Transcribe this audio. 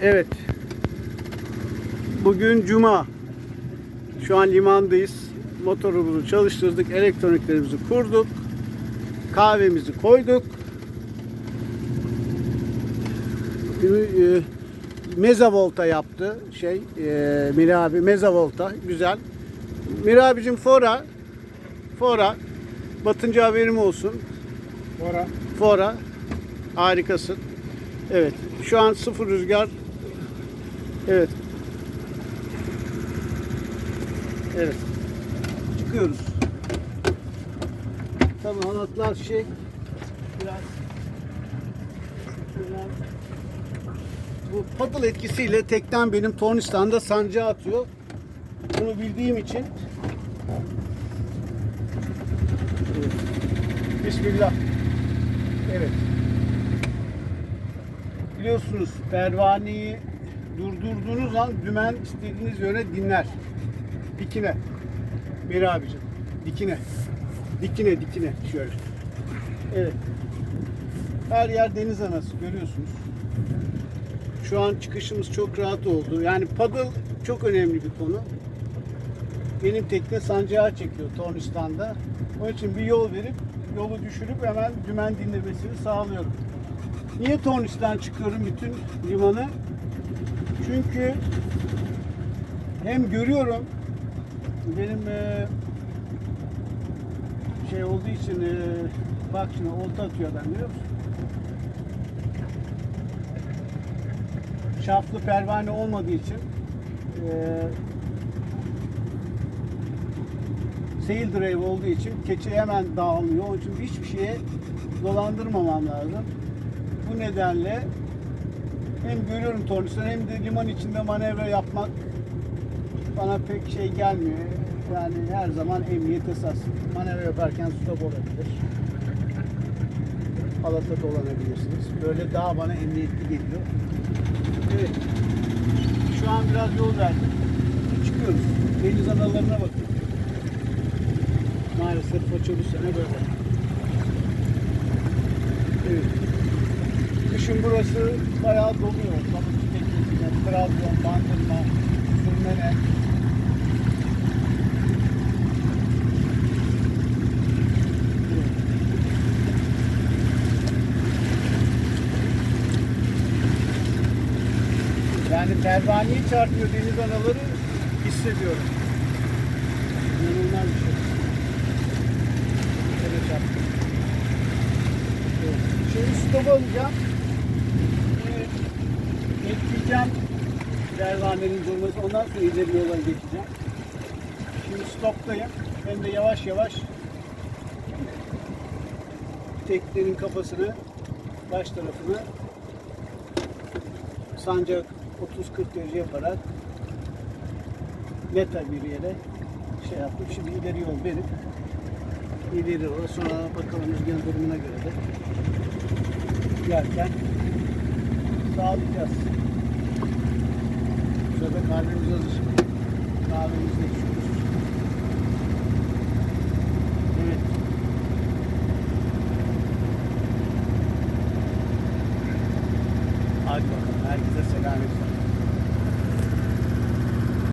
Evet. Bugün cuma. Şu an limandayız. Motorumuzu çalıştırdık, elektroniklerimizi kurduk. Kahvemizi koyduk. Şimdi, e, Mezavolta yaptı şey e, Miri abi Mezavolta güzel. Miri abicim fora fora batınca haberim olsun. Bora. Fora harikasın. Evet şu an sıfır rüzgar. Evet. Evet. Çıkıyoruz. Tabii anahtar şey biraz bu paddle etkisiyle tekten benim tornistan'da sancağı atıyor. Bunu bildiğim için. Bismillah. Evet. Biliyorsunuz pervaneyi durdurduğunuz an dümen istediğiniz yöne dinler. Dikine. Bir abicim. Dikine. Dikine dikine şöyle. Evet. Her yer deniz anası görüyorsunuz. Şu an çıkışımız çok rahat oldu. Yani paddle çok önemli bir konu. Benim tekne sancağı çekiyor Tornistan'da. Onun için bir yol verip yolu düşürüp hemen dümen dinlemesini sağlıyorum. Niye Tornistan çıkıyorum bütün limanı? Çünkü hem görüyorum benim eee, şey olduğu için eee, bak şimdi olta atıyor adam biliyor musun? Şaftlı pervane olmadığı için eee sail drive olduğu için keçi hemen dağılıyor. Onun için hiçbir şeye dolandırmamam lazım. Bu nedenle hem görüyorum tornistan hem de liman içinde manevra yapmak bana pek şey gelmiyor. Yani her zaman emniyet esas. Manevra yaparken stop olabilir. Halata dolanabilirsiniz. Böyle daha bana emniyetli geliyor. Evet. Şu an biraz yol verdik. Çıkıyoruz. Deniz analarına bakın. Maalesef Foça bu sene böyle. Evet. Kışın burası bayağı doluyor. Balıkçı teknesine, Trabzon, Bandırma, Sürmene. Yani pervaneyi çarpıyor deniz anaları hissediyorum. İnanılmaz bir şey. Şöyle. Şimdi stop alacağım. Evet. Ekleyeceğim pervanenin durması. Ondan sonra ileri yola geçeceğim. Şimdi stoptayım. Hem de yavaş yavaş teknenin kafasını baş tarafını sancak 30-40 derece yaparak meta bir yere şey yaptım. Şimdi ileri yol verip ileri yola sonra bakalım rüzgarın durumuna göre de yerken sağlayacağız. Sırada kahvemiz hazır. Kahvemizi de içiyoruz. Evet. Hadi bakalım. Herkese selam olsun.